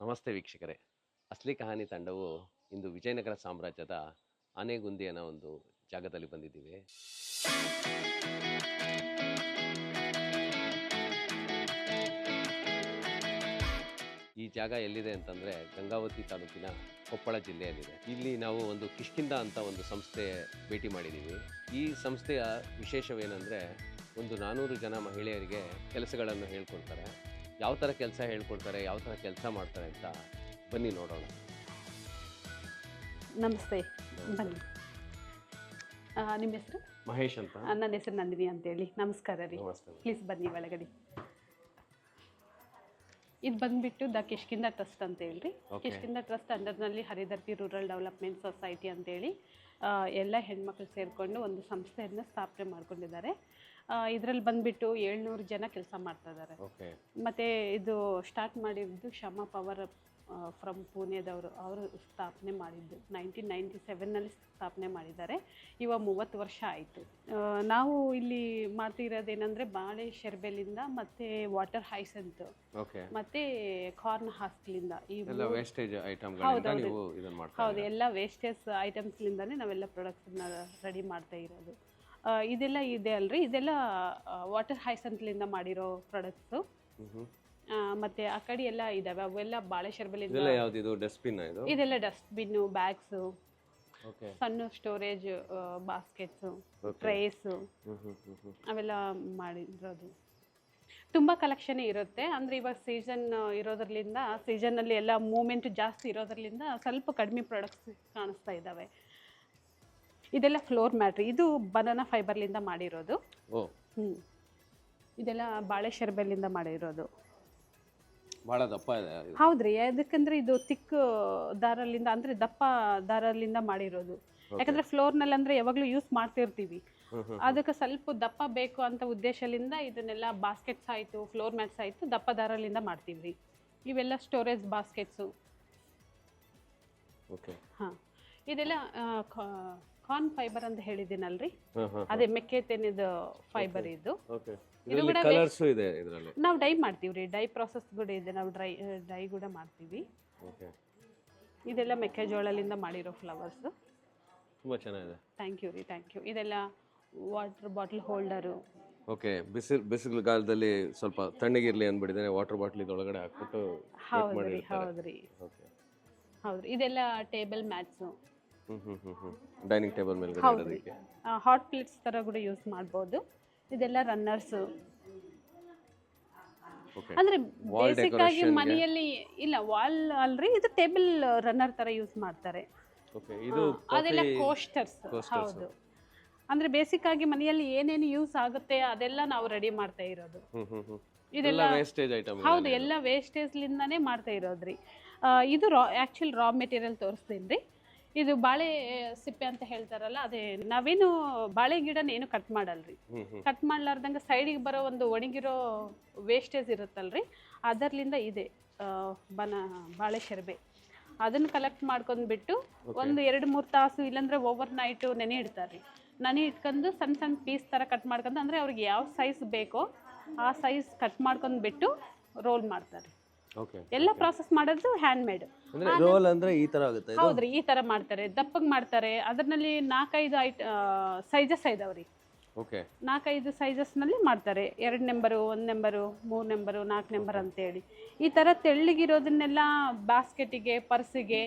ನಮಸ್ತೆ ವೀಕ್ಷಕರೇ. ಅಸ್ಲಿ ಕಹಾನಿ ತಂಡವು ಇಂದು ವಿಜಯನಗರ ಸಾಮ್ರಾಜ್ಯದ ಆನೆಗುಂದಿಯನ ಒಂದು ಜಾಗದಲ್ಲಿ ಬಂದಿದ್ದೀವಿ. ಈ ಜಾಗ ಎಲ್ಲಿದೆ ಅಂತಂದರೆ ಗಂಗಾವತಿ ತಾಲೂಕಿನ ಕೊಪ್ಪಳ ಜಿಲ್ಲೆಯಲ್ಲಿದೆ. ಇಲ್ಲಿ ನಾವು ಒಂದು ಕಿಷ್ಕಿಂದ ಅಂತ ಒಂದು ಸಂಸ್ಥೆ ಭೇಟಿ ಮಾಡಿದ್ದೀವಿ. ಈ ಸಂಸ್ಥೆಯ ವಿಶೇಷವೇನೆಂದರೆ ಒಂದು ನಾನ್ನೂರು ಜನ ಮಹಿಳೆಯರಿಗೆ ಕೆಲಸಗಳನ್ನು ಹೇಳ್ಕೊಡ್ತಾರೆ. ಯಾವ ಥರ ಕೆಲಸ ಹೇಳ್ಕೊಡ್ತಾರೆ ಯಾವ ಥರ ಕೆಲಸ ಮಾಡ್ತಾರೆ ಅಂತ ಬನ್ನಿ ನೋಡೋಣ. ನಮಸ್ತೆ. ಬನ್ನಿ. ನಿಮ್ಮ ಹೆಸರು? ಮಹೇಶ್ ಅಂತ. ನನ್ನ ಹೆಸರು ನಂದಿನಿ ಅಂತೇಳಿ. ನಮಸ್ಕಾರ ರೀ. ನಮಸ್ತೆ. ಪ್ಲೀಸ್ ಬನ್ನಿ ಒಳಗಡೆ. ಇದು ಬಂದ್ಬಿಟ್ಟು ದ ಕಿಷ್ಕಿಂದ ಟ್ರಸ್ಟ್ ಅಂತ ಹೇಳ್ರಿ Okay. ಕಿಷ್ಕಿಂದ ಟ್ರಸ್ಟ್ ಅಂಡರ್ನಲ್ಲಿ ಹರಿದರ್ತಿ ರೂರಲ್ ಡೆವಲಪ್ಮೆಂಟ್ ಸೊಸೈಟಿ ಅಂತೇಳಿ ಆ, ಎಲ್ಲ ಹೆಣ್ಮಕ್ಳು ಸೇರಿಕೊಂಡು ಒಂದು ಸಂಸ್ಥೆಯನ್ನು ಸ್ಥಾಪನೆ ಮಾಡ್ಕೊಂಡಿದ್ದಾರೆ. ಇದರಲ್ಲಿ ಬಂದ್ಬಿಟ್ಟು ಏಳ್ನೂರು ಜನ ಕೆಲಸ ಮಾಡ್ತಾ ಇದ್ದಾರೆ ಮತ್ತೆ ಮತ್ತು ಇದು ಸ್ಟಾರ್ಟ್ ಮಾಡಿದ್ದು ಶಮ ಪವರ್ ಫ್ರಮ್ ಪುಣೆದವರು. ಅವರು ಸ್ಥಾಪನೆ ಮಾಡಿದ್ದು. ನೈನ್ಟೀನ್ ನೈಂಟಿ ಸೆವೆನ್ನಲ್ಲಿ ಸ್ಥಾಪನೆ ಮಾಡಿದ್ದಾರೆ. ಇವಾಗ ಮೂವತ್ತು ವರ್ಷ ಆಯಿತು. ನಾವು ಇಲ್ಲಿ ಮಾಡ್ತಿರೋದೇನೆಂದರೆ ಬಾಳೆ ಶೆರ್ಬೆಲಿಂದ ಮತ್ತೆ ವಾಟರ್ ಹೈಸೆಂತ್ ಮತ್ತೆ ಮತ್ತು ಕಾರ್ನ್ ಹಾಸ್ಕ್ಲಿಂದ ಈ ವೇಸ್ಟೇಜ್ ಹೌದು ಎಲ್ಲ ವೇಸ್ಟೇಜ್ ಐಟಮ್ಸ್ಲಿಂದಾನೇ ನಾವೆಲ್ಲ ಪ್ರಾಡಕ್ಟ್ಸ್ ರೆಡಿ ಮಾಡ್ತಾ ಇರೋದು. ಇದೆಲ್ಲ ಇದೆ ಅಲ್ರಿ. ಇದೆಲ್ಲ ವಾಟರ್ ಹೈಸಂತ್ಲಿಂದ ಮಾಡಿರೋ ಪ್ರಾಡಕ್ಟ್ಸು ಮತ್ತೆ ಆ ಕಡೆ ಎಲ್ಲ ಇದಾವೆ. ಅವೆಲ್ಲ ಬಾಳೆ ಶರ್ಬಲಿಂದ ಇದೆಲ್ಲ ಯಾವ್ದು? ಇದು ಡಸ್ಟ್ಬಿನ್ ಇದು? ಇದೆಲ್ಲ ಡಸ್ಟ್ಬಿನ್ ಬ್ಯಾಗ್ಸು ಓಕೆ ಸಣ್ಣ ಸ್ಟೋರೇಜ್ ಬಾಸ್ಕೆಟ್ಸ್ ಟ್ರೇಸ್ ಅವೆಲ್ಲ ಮಾಡಿರೋದು. ತುಂಬಾ ಕಲೆಕ್ಷನ್ ಇರುತ್ತೆ. ಅಂದ್ರೆ ಇವಾಗ ಸೀಸನ್ ಇರೋದ್ರಲಿಂದ ಸೀಸನಲ್ಲಿ ಎಲ್ಲ ಮೂವ್ಮೆಂಟ್ ಜಾಸ್ತಿ ಇರೋದ್ರಲಿಂದ ಸ್ವಲ್ಪ ಕಡಿಮೆ ಪ್ರಾಡಕ್ಟ್ಸ್ ಕಾಣಿಸ್ತಾ ಇದ್ದಾವೆ ಇದೆಲ್ಲ ಫ್ಲೋರ್ ಮ್ಯಾಟ್ರಿ. ಇದು ಬನಾನಾ ಫೈಬರ್ಲಿಂದ ಮಾಡಿರೋದು. ಓ. ಹ್ಞೂ ಇದೆಲ್ಲ ಬಾಳೆ ಶರ್ಬೆಲಿಂದ ಮಾಡಿರೋದು. ಬಹಳ ದಪ್ಪ ಇದೆ. ಇದು. ಹೌದ್ರಿ ಯಾಕಂದ್ರೆ ಇದು ತಿಕ್ ದಾರಲಿಂದ ಅಂದ್ರೆ ದಪ್ಪ ದಾರಲಿಂದ ಮಾಡಿರೋದು. ಯಾಕಂದ್ರೆ ಫ್ಲೋರ್ನಲ್ಲಿ ಅಂದ್ರೆ ಯಾವಾಗ್ಲೂ ಯೂಸ್ ಮಾಡ್ತಿರ್ತೀವಿ. ಅದಕ್ಕೆ ಸ್ವಲ್ಪ ದಪ್ಪ ಬೇಕು ಅಂತ ಉದ್ದೇಶದಿಂದ ಇದನ್ನೆಲ್ಲ ಬಾಸ್ಕೆಟ್ಸ್ ಆಯಿತು ಫ್ಲೋರ್ ಮ್ಯಾಟ್ಸ್ ಆಯ್ತು ದಪ್ಪ ದಾರಲಿಂದ ಮಾಡ್ತೀವಿ ಇವೆಲ್ಲ ಸ್ಟೋರೇಜ್ ಬಾಸ್ಕೆಟ್ಸು ಓಕೆ. ಹಾಂ. ಇದೆಲ್ಲ ಕಾರ್ನ್ ಫೈಬರ್ ಅಂತ ಹೇಳಿದಿನಲ್ರಿ ಅದೇ ಮೆಕ್ಕೆ ಮೆಕ್ಕೆತೆನೆದು ಫೈಬರ್ ಇದು. ಓಕೆ ಇದು ಇದರಲ್ಲಿ ಕೂಡ ಕಲರ್ಸು ಇದೆ ಇದರಲ್ಲಿ. ನಾವು ಡೈ ಮಾಡ್ತೀವಿ ರೀ ಡೈ ಪ್ರಾಸೆಸ್ ಕೂಡ ಇದೆ. ನಾವು ಡ್ರೈ ಡೈ ಕೂಡ ಮಾಡ್ತೀವಿ. ಇದೆಲ್ಲ ಮೆಕ್ಕೆಜೋಳಲಿಂದ ಮಾಡಿರೋ ಫ್ಲವರ್ಸ್ ತುಂಬಾ ಚೆನ್ನಾಗಿದೆ. ಥ್ಯಾಂಕ್ ಯು ರೀ ಥ್ಯಾಂಕ್ ಯು ಇದೆಲ್ಲ ವಾಟರ್ ಬಾಟಲ್ ಹೋಲ್ಡರು ಓಕೆ ಬಿಸಿಲು ಬಿಸಿಲುಗಾಲದಲ್ಲಿ ಸ್ವಲ್ಪ ತಣ್ಣಗಿರಲಿ ಅಂದ್ಬಿಟ್ಟಿದ್ದೇನೆ ವಾಟರ್ ಬಾಟ್ಲ್ ಒಳಗಡೆ ಹಾಕ್ಬಿಟ್ಟು ಹೌದ್ರಿ ಹೌದ್ರಿ. ಹೌದ್ರಿ. ಇದೆಲ್ಲ ಟೇಬಲ್ ಮ್ಯಾಟ್ಸು ಡೈನಿಂಗ್ ಟೇಬಲ್ ಮೇಲೆ ಹಾಟ್ ಪ್ಲೇಟ್ಸ್ ತರ ಕೂಡ ಯೂಸ್ ಮಾಡ್ಬೋದು. ಇದೆಲ್ಲ ರನ್ನರ್ಸ್ ಅಂದ್ರೆ ಬೇಸಿಕ್ ಆಗಿ ಮನೆಯಲ್ಲಿ ಇಲ್ಲ ವಾಲ್ ಅಲ್ರಿ ಇದು ಟೇಬಲ್ ರನ್ನರ್ ತರ ಯೂಸ್ ಮಾಡ್ತಾರೆ. ಅದೆಲ್ಲ ಕೋಸ್ಟರ್ಸ್ ಹೌದು. ಅಂದ್ರೆ ಬೇಸಿಕ್ ಆಗಿ ಮನೆಯಲ್ಲಿ ಏನೇನು ಯೂಸ್ ಆಗುತ್ತೆ ಅದೆಲ್ಲ ನಾವು ರೆಡಿ ಮಾಡ್ತಾ ಇರೋದು. ಇದೆಲ್ಲ ವೇಸ್ಟೇಜ್ ಐಟಮ್ ಹೌದು ಎಲ್ಲ ವೇಸ್ಟೇಜ್ಲಿಂದಾನೇ ಮಾಡ್ತಾ ಇರೋದ್ರಿ. ಇದು ರಾ ಆಕ್ಚುಲ್ ರಾ ಮೆಟೀರಿಯಲ್ ತೋರಿಸ್ತೀನಿ ರೀ. ಇದು ಬಾಳೆ ಸಿಪ್ಪೆ ಅಂತ ಹೇಳ್ತಾರಲ್ಲ ಅದೇ ನಾವೇನು ಬಾಳೆ ಗಿಡನ ಏನು ಕಟ್ ಮಾಡಲ್ರಿ. ಕಟ್ ಮಾಡ್ಲಾರ್ದಂಗ ಸೈಡಿಗೆ ಬರೋ ಒಂದು ಒಣಗಿರೋ ವೇಸ್ಟೇಜ್ ಇರುತ್ತಲ್ರಿ ಅದರ್ಲಿಂದ ಇದೆ ಬನ ಬಾಳೆ ಶೆರ್ಬೆ. ಅದನ್ನ ಕಲೆಕ್ಟ್ ಮಾಡ್ಕೊಂಡ್ಬಿಟ್ಟು ಒಂದು ಎರಡು ಮೂರು ತಾಸು ಇಲ್ಲಾಂದ್ರೆ ಓವರ್ ನೈಟ್ ನೆನೆ ಇಡ್ತಾರೆ ನೆನೆ ಇಟ್ಕೊಂಡು ಸಣ್ಣ ಸಣ್ಣ ಪೀಸ್ ತರ ಕಟ್ ಮಾಡ್ಕೊಂಡು ಅಂದ್ರೆ ಅವ್ರಿಗೆ ಯಾವ ಸೈಜ್ ಬೇಕೋ ಆ ಸೈಜ್ ಕಟ್ ಮಾಡ್ಕೊಂಡ್ಬಿಟ್ಟು ರೋಲ್ ಮಾಡ್ತಾರೆ ಎಲ್ಲ ಪ್ರಾಸೆಸ್ ಮಾಡೋದು ಹ್ಯಾಂಡ್ ಮೇಡ್ ಅಂದ್ರೆ ರೋಲ್ ಅಂದ್ರೆ ಈ ತರ ಆಗುತ್ತೆ ಹೌದ್ರಿ ಈ ತರ ಮಾಡ್ತಾರೆ ದಪ್ಪಗ್ ಮಾಡ್ತಾರೆ. ಅದರಲ್ಲಿ ನಾಲ್ಕೈದು ಐಟ್ ಸೈಜಸ್ ಇದಾವ್ರಿ. ಓಕೆ ನಾಲ್ಕೈದು ಸೈಜಸ್ನಲ್ಲಿ ಮಾಡ್ತಾರೆ. ಎರಡು ನೆಂಬರು ಒಂದು ನೆಂಬರು ನಂಬರ್ ನೆಂಬರು ನಂಬರ್ ಅಂತ ಹೇಳಿ ಈ ತರ ತೆಳ್ಳಗಿರೋದನ್ನೆಲ್ಲ ಬಾಸ್ಕೆಟಿಗೆ ಪರ್ಸಿಗೆ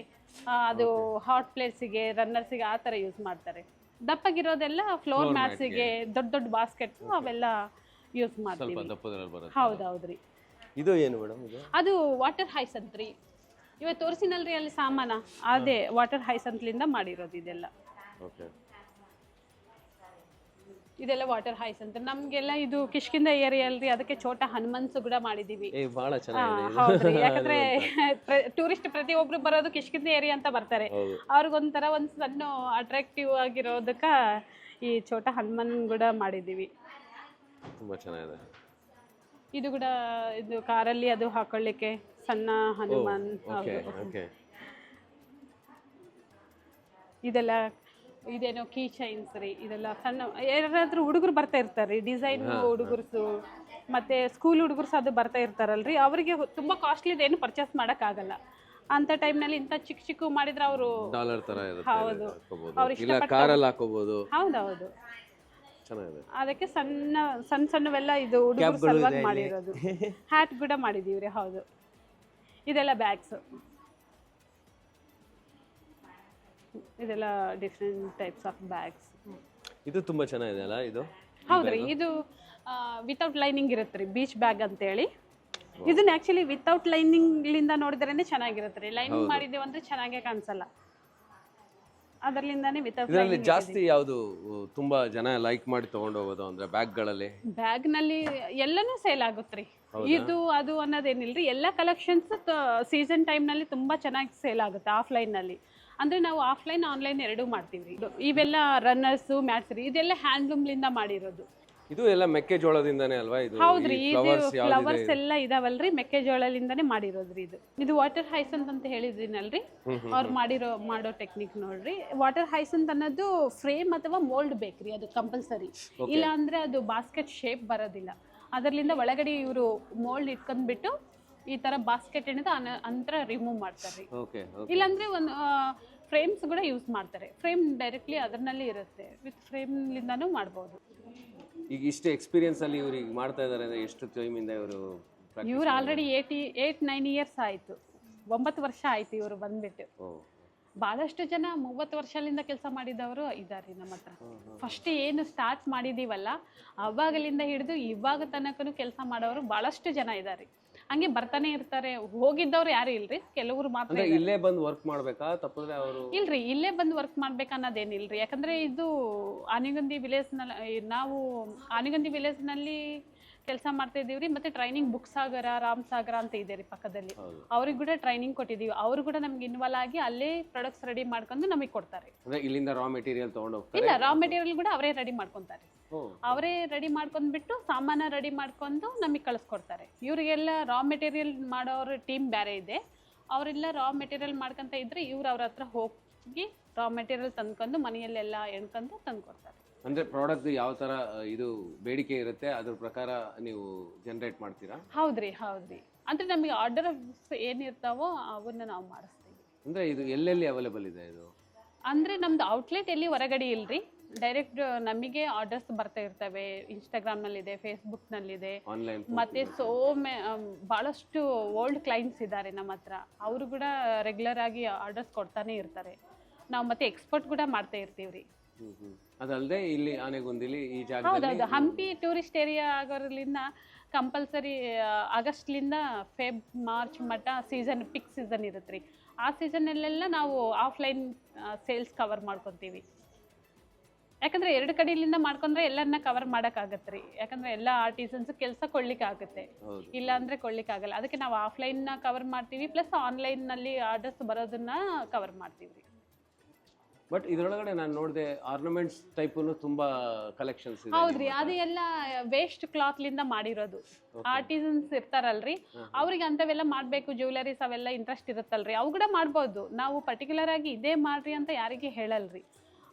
ಅದು ಹಾಟ್ ಪ್ಲೇಟ್ಸಿಗೆ ರನ್ನರ್ಸಿಗೆ ಆ ತರ ಯೂಸ್ ಮಾಡ್ತಾರೆ. ದಪ್ಪಗಿರೋದೆಲ್ಲ ಫ್ಲೋರ್ ಮ್ಯಾಟ್ಸಿಗೆ ದೊಡ್ಡ ದೊಡ್ಡ ಬಾಸ್ಕೆಟ್ ಅವೆಲ್ಲ ಯೂಸ್ ಮಾಡ್ತೀವಿ. ಇದು ಏನು ಮೇಡಮ್ ಇದು? ಅದು ವಾಟರ್ ಹೈಸ್ ಅಂತ್ರಿ. ಇವಾಗ ತೋರಿಸಿನಲ್ರಿ ಅಲ್ಲಿ ಸಾಮಾನ. ಅದೇ ವಾಟರ್ ಹೈಸ್ ಅಂತಲಿಂದ ಮಾಡಿರೋದು ಇದೆಲ್ಲ. ಓಕೆ ಇದೆಲ್ಲ ವಾಟರ್ ಹೈಸ್ ಅಂತ. ನಮ್ಗೆಲ್ಲ ಇದು ಕಿಷ್ಕಿಂದ ಏರಿಯಾ ಅಲ್ರಿ ಅದಕ್ಕೆ ಛೋಟ ಹನುಮನ್ಸು ಕೂಡ ಮಾಡಿದೀವಿ. ಏ ಬಹಳ ಚೆನ್ನಾಗಿದೆ ಇದು. ಹೌದ್ರಿ. ಯಾಕಂದ್ರೆ ಟೂರಿಸ್ಟ್ ಪ್ರತಿಯೊಬ್ರು ಬರೋದು ಕಿಷ್ಕಿಂದ ಏರಿಯಾ ಅಂತ ಬರ್ತಾರೆ. ಅವ್ರಿಗೊಂಥರ ಒಂದ್ ಸಣ್ಣ ಅಟ್ರಾಕ್ಟಿವ್ ಆಗಿರೋದಕ್ಕ ಈ ಛೋಟ ಹನುಮನ್ ಕೂಡ ಮಾಡಿದೀವಿ. ತುಂಬಾ ಚೆನ್ನಾಗಿದೆ. ಇದು ಕೂಡ ಇದು ಕಾರಲ್ಲಿ ಅದು ಹಾಕೊಳ್ಳಿಕ್ಕೆ ಸಣ್ಣ ಹನುಮಾನ್ ಓಕೆ ಹೌದು. ಓಕೆ ಇದೆಲ್ಲ ಇದೇನೋ ಕೀ ಚೈನ್ಸ್ ರೀ ಇದೆಲ್ಲ ಸಣ್ಣ ಯಾರಾದ್ರೂ ಹುಡುಗರು ಬರ್ತಾ ಇರ್ತಾರೆ ಡಿಸೈನ್ ಹುಡುಗರ್ಸು ಮತ್ತೆ ಸ್ಕೂಲ್ ಹುಡುಗರ್ಸು ಅದು ಬರ್ತಾ ಇರ್ತಾರಲ್ರಿ ಅವರಿಗೆ ತುಂಬಾ ಕಾಸ್ಟ್ಲಿ ಏನು ಪರ್ಚೇಸ್ ಆಗಲ್ಲ ಟೈಮ್ನಲ್ಲಿ ಇಂಥ ಚಿಕ್ಕ ಚಿಕ್ಕ ಮಾಡಿದ್ರೆ ಅವರು ಡಾಲರ್ ತರ ಇರುತ್ತೆ ಹೌದು. ಹಾಕೋಬಹುದು ಅವ್ರು ಇಲ್ಲ ಇಷ್ಟಪಟ್ಟು- ಕಾರಲ್ಲಿ ಹಾಕೋಬಹುದು ಹೌದೌದು. ಚೆನ್ನಾಗಿದೆ. ಅದಕ್ಕೆ ಸಣ್ಣ ಸಣ್ಣ ಸಣ್ಣವೆಲ್ಲ ಇದು ಹುಡುಗರು ಇದೆ ಇಲ್ಲಿ. ಮಾಡಿರೋದು. ಹ್ಯಾಟ್ ಕೂಡ ಮಾಡಿದೀವಿ ರೀ ಹೌದು. ಇದೆಲ್ಲ ಬ್ಯಾಗ್ಸ್ ಇದೆಲ್ಲ ಡಿಫ್ರೆಂಟ್ ಟೈಪ್ಸ್ ಆಫ್ ಬ್ಯಾಗ್ಸ್ ಇದು ತುಂಬಾ ಚೆನ್ನಾಗಿದೆ ಅಲ್ಲ ಇದು? ಹೌದ್ರಿ ಇದು ವಿತೌಟ್ ಲೈನಿಂಗ್ ಇರುತ್ತೆ ರೀ ಬೀಚ್ ಬ್ಯಾಗ್ ಅಂತೇಳಿ. ಇದನ್ನ ಆಕ್ಚುಲಿ ವಿತೌಟ್ ಲೈನಿಂಗ್ಲಿಂದ ನೋಡಿದ್ರೇನೆ ಚೆನ್ನಾಗಿರುತ್ತೆ ರೀ ಲೈನಿಂಗ್ ಮಾಡಿದ್ದೀವಿ ಅಂದ್ರೆ ಚೆನ್ನಾಗೇ ಕಾಣಿಸಲ್ಲ. ಅದರಲ್ಲಿಂದಾನೇ ವಿತೌಟ್ ಇದರಲ್ಲಿ ಜಾಸ್ತಿ ಯಾವುದು ತುಂಬಾ ಜನ ಲೈಕ್ ಮಾಡಿ ತಗೊಂಡು ಹೋಗೋದು ಅಂದ್ರೆ ಬ್ಯಾಗ್ಗಳಲ್ಲಿ? ಬ್ಯಾಗ್ನಲ್ಲಿ ಎಲ್ಲನೂ ಸೇಲ್ ಆಗುತ್ತೆ ಇದು ಅದು ಅನ್ನೋದೇನಿಲ್ರಿ? ಎಲ್ಲ ಕಲೆಕ್ಷನ್ಸ್ ಸೀಸನ್ ಟೈಮ್ನಲ್ಲಿ ತುಂಬ ಚೆನ್ನಾಗಿ ಸೇಲ್ ಆಗುತ್ತೆ ಆಫ್ಲೈನಲ್ಲಿ ಅಂದರೆ ನಾವು ಆಫ್ಲೈನ್ ಆನ್ಲೈನ್ ಎರಡೂ ಮಾಡ್ತೀವಿ. ಇವೆಲ್ಲ ರನ್ನರ್ಸು ಮ್ಯಾಟ್ಸ್ ರೀ ಇದೆಲ್ಲ ಹ್ಯಾಂಡ್ಲೂಮ್ಲಿಂದ ಮಾಡಿರೋದು. ಇದು ಎಲ್ಲ ಮೆಕ್ಕೆಜೋಳದಿಂದಾನೇ ಅಲ್ವಾ ಇದು? ಹೌದ್ರಿ ಇದು ಫ್ಲವರ್ಸ್ ಎಲ್ಲ ಇದಾವಲ್ರಿ ಮೆಕ್ಕೆಜೋಳದಿಂದಾನೇ ಮಾಡಿರೋದ್ರಿ ಇದು. ಇದು ವಾಟರ್ ಹೈಸಂತ್ ಅಂತ ಹೇಳಿದ್ರಿನಲ್ರಿ? ಅವ್ರು ಮಾಡಿರೋ ಮಾಡೋ ಟೆಕ್ನಿಕ್ ನೋಡ್ರಿ. ವಾಟರ್ ಹೈಸಂತ್ ಅನ್ನೋದು ಫ್ರೇಮ್ ಅಥವಾ ಮೋಲ್ಡ್ ಬೇಕ್ರಿ ಅದು ಕಂಪಲ್ಸರಿ ಇಲ್ಲ ಅಂದ್ರೆ ಅದು ಬಾಸ್ಕೆಟ್ ಶೇಪ್ ಬರೋದಿಲ್ಲ. ಅದರಲ್ಲಿಂದ ಒಳಗಡೆ ಇವರು ಮೋಲ್ಡ್ ಇಟ್ಕೊಂಡ್ಬಿಟ್ಟು ಈ ತರ ಬಾಸ್ಕೆಟ್ ಏನಿದೆ ಅಂತರ ರಿಮೂವ್ ಮಾಡ್ತಾರೆ ಇಲ್ಲಾಂದ್ರೆ ಒಂದು ಫ್ರೇಮ್ಸ್ ಕೂಡ ಯೂಸ್ ಮಾಡ್ತಾರೆ. ಫ್ರೇಮ್ ಡೈರೆಕ್ಟ್ಲಿ ಅದರಲ್ಲಿ ಇರುತ್ತೆ. ವಿತ್ ಫ್ರೇಮ್ಲಿಂದಾನು ಮಾಡ್ಬೋದು. ಈಗ ಇಷ್ಟು ಎಕ್ಸ್ಪೀರಿಯನ್ಸ್ ಅಲ್ಲಿ ಇವ್ರು ಈಗ ಮಾಡ್ತಾ ಇದ್ದಾರೆ ಅಂದ್ರೆ ಎಷ್ಟು ಟೈಮ್ ಇಂದ ಇವರು ಇವ್ರು already eighty eight nine years ಆಯಿತು. ಒಂಬತ್ತು ವರ್ಷ ಆಯ್ತು ಇವರು ಬಂದ್ಬಿಟ್ಟು. ಬಹಳಷ್ಟು ಜನ ಮೂವತ್ತು ವರ್ಷದಿಂದ ಕೆಲಸ ಮಾಡಿದವರು ಇದ್ದಾರೆ ನಮ್ಮ ಹತ್ರ. ಫಸ್ಟ್ ಏನು ಸ್ಟಾರ್ಟ್ ಮಾಡಿದೀವಲ್ಲ ಅವಾಗಲಿಂದ ಹಿಡಿದು ಇವಾಗ ತನಕನು ಕೆಲಸ ಮಾಡೋರು ಬಹಳಷ್ಟು ಜನ ಇದ್ದಾರೆ ಹಂಗೆ ಬರ್ತಾನೆ ಇರ್ತಾರೆ. ಹೋಗಿದ್ದವ್ರು ಯಾರು ಇಲ್ರಿ? ಕೆಲವರು ಮಾತ್ರ ಅಂದ್ರೆ ಇಲ್ಲೇ ಬಂದು ವರ್ಕ್ ಮಾಡ್ಬೇಕಾ? ತಪ್ಪಿದ್ರೆ ಅವರು ಇಲ್ರಿ ಇಲ್ಲೇ ಬಂದು ವರ್ಕ್ ಮಾಡ್ಬೇಕನ್ನೋದೇನಿಲ್ರಿ. ಯಾಕಂದ್ರೆ ಇದು ಆನೆಗುಂದಿ ವಿಲೇಜ್ನಲ್ಲಿ ನಾವು ಆನೆಗುಂದಿ ವಿಲೇಜ್ನಲ್ಲಿ ಕೆಲಸ ಮಾಡ್ತಾ ಇದೀವಿ ಮತ್ತೆ ಟ್ರೈನಿಂಗ್ ಬುಕ್ ಸಾಗರ ರಾಮ್ ಸಾಗರ ಅಂತ ಇದೆ ರೀ ಪಕ್ಕದಲ್ಲಿ. ಅವ್ರಿಗೆ ಕೂಡ ಟ್ರೈನಿಂಗ್ ಕೊಟ್ಟಿದೀವಿ ಅವ್ರು ಕೂಡ ನಮ್ಗೆ ಇನ್ವಾಲ್ ಆಗಿ ಅಲ್ಲೇ ಪ್ರಾಡಕ್ಟ್ಸ್ ರೆಡಿ ಮಾಡ್ಕೊಂಡು ನಮಗೆ ಕೊಡ್ತಾರೆ. ಅಂದ್ರೆ ಇಲ್ಲಿಂದ ರಾ ಮೆಟೀರಿಯಲ್ ತಗೊಂಡು ಹೋಗ್ತಾರೆ? ಇಲ್ಲ ರಾ ಮೆಟೀರಿಯಲ್ ಕೂಡ ಅವರೇ ರೆಡಿ ಮಾಡ್ಕೊಂತಾರೆ. ಅವರೇ ರೆಡಿ ಮಾಡ್ಕೊಂಡ್ಬಿಟ್ಟು ಸಾಮಾನ ರೆಡಿ ಮಾಡ್ಕೊಂಡು ನಮಗೆ ಕಳಿಸ್ಕೊಡ್ತಾರೆ. ಇವರಿಗೆಲ್ಲ ರಾ ಮೆಟೀರಿಯಲ್ ಮಾಡೋರ ಟೀಮ್ ಬೇರೆ ಇದೆ. ಅವರೆಲ್ಲ ರಾ ಮೆಟೀರಿಯಲ್ ಮಾಡ್ಕೊಂತ ಇದ್ರೆ ಇವ್ರು ಅವ್ರ ಹತ್ರ ಹೋಗಿ ರಾ ಮೆಟೀರಿಯಲ್ ತಂದ್ಕೊಂಡು ಮನೆಯಲ್ಲೆಲ್ಲ ಎಣ್ಕೊಂಡು ತಂದು ಕೊಡ್ತಾರೆ ಅಂದ್ರೆ ಪ್ರಾಡಕ್ಟ್ ಯಾವ ತರ ಇದು ಬೇಡಿಕೆ ಇರುತ್ತೆ ಅದ್ರ ಪ್ರಕಾರ ನೀವು ಜನರೇಟ್ ಮಾಡ್ತೀರಾ? ಹೌದ್ರಿ ಹೌದ್ರಿ. ಅಂದ್ರೆ ನಮಗೆ ಆರ್ಡರ್ ಏನಿರ್ತಾವೋ ಅವನ್ನ ನಾವು ಮಾಡಿಸ್ತೀವಿ. ಅಂದ್ರೆ ಇದು ಎಲ್ಲೆಲ್ಲಿ ಅವೈಲೇಬಲ್ ಇದೆ ಇದು? ಅಂದ್ರೆ ನಮ್ದು ಔಟ್ಲೆಟ್ ಎಲ್ಲಿ ಹೊರಗಡೆ ಇಲ್ರಿ. ಡೈರೆಕ್ಟ್ ನಮಗೆ ಆರ್ಡರ್ಸ್ ಬರ್ತಾ ಇರ್ತವೆ. ಇನ್ಸ್ಟಾಗ್ರಾಮ್ ನಲ್ಲಿದೆ ಫೇಸ್ಬುಕ್ ನಲ್ಲಿದೆ ಆನ್ಲೈನ್ ಮತ್ತೆ ಸೋ ಮೆ ಬಹಳಷ್ಟು ಓಲ್ಡ್ ಕ್ಲೈಂಟ್ಸ್ ಇದ್ದಾರೆ ನಮ್ಮ ಹತ್ರ. ಅವರು ಕೂಡ ರೆಗ್ಯುಲರ್ ಆಗಿ ಆರ್ಡರ್ಸ್ ಕೊಡ್ತಾನೆ ಇರ್ತಾರೆ. ನಾವು ಮತ್ತೆ ಎಕ್ಸ್ಪೋರ್ಟ್ ಕೂಡ ಮಾಡ್ತಾ ಇರ್ತೀವಿ ರೀ ಅದಲ್ಲದೆ ಇಲ್ಲಿ ಆನೆಗುಂದಿಲಿ ಈ ಜಾಗದಲ್ಲಿ ಹೌದೌದು. ಹಂಪಿ ಟೂರಿಸ್ಟ್ ಏರಿಯಾ ಆಗೋದ್ರಿಂದ ಕಂಪಲ್ಸರಿ ಆಗಸ್ಟ್ಲಿಂದ ಫೆಬ್ ಮಾರ್ಚ್ ಮಟ್ಟ ಸೀಸನ್ ಪಿಕ್ ಸೀಸನ್ ಇರುತ್ತೆ ರೀ ಆ ಸೀಸನಲ್ಲೆಲ್ಲ ನಾವು ಆಫ್ಲೈನ್ ಸೇಲ್ಸ್ ಕವರ್ ಮಾಡ್ಕೊತೀವಿ. ಯಾಕಂದ್ರೆ ಎರಡು ಕಡೆಯಿಂದ ಮಾಡ್ಕೊಂಡ್ರೆ ಎಲ್ಲರನ್ನ ಕವರ್ ಮಾಡಕ್ಕಾಗತ್ತೆ ರೀ ಯಾಕಂದ್ರೆ ಎಲ್ಲ ಆರ್ಟಿಸನ್ಸ್ ಕೆಲಸ ಕೊಡ್ಲಿಕ್ಕೆ ಆಗುತ್ತೆ ಹೌದು. ಇಲ್ಲ ಅಂದ್ರೆ ಕೊಡ್ಲಿಕ್ಕೆ ಆಗಲ್ಲ ಅದಕ್ಕೆ ನಾವು ಆಫ್ಲೈನ್ನ ಕವರ್ ಮಾಡ್ತೀವಿ ಪ್ಲಸ್ ಆನ್ಲೈನ್ನಲ್ಲಿ ಆರ್ಡರ್ಸ್ ಬರೋದನ್ನ ಕವರ್ ಮಾಡ್ತೀವಿ ರೀ ಬಟ್ ಇದರೊಳಗಡೆ ನಾನು ನೋಡಿದೆ ಆರ್ನಮೆಂಟ್ಸ್ ಟೈಪುನು ತುಂಬಾ ಕಲೆಕ್ಷನ್ಸ್ ಇದೆ ಹೌದ್ರಿ ಅದು ಎಲ್ಲ ವೇಸ್ಟ್ ಕ್ಲಾತ್ ಲಿಂದ ಮಾಡಿರೋದು. ಆರ್ಟಿಸನ್ಸ್ ಇರ್ತಾರಲ್ರಿ ಅವ್ರಿಗೆ ಅಂತವೆಲ್ಲ ಮಾಡ್ಬೇಕು ಜ್ಯುವೆಲರೀಸ್ ಅವೆಲ್ಲ ಇಂಟ್ರೆಸ್ಟ್ ಇರುತ್ತಲ್ರಿ. ಅವು ಕೂಡ ಮಾಡ್ಬೋದು. ನಾವು ಪರ್ಟಿಕ್ಯುಲರ್ ಆಗಿ ಇದೇ ಮಾಡ್ರಿ ಅಂತ ಯಾರಿಗೆ ಹೇಳಲ್ರಿ.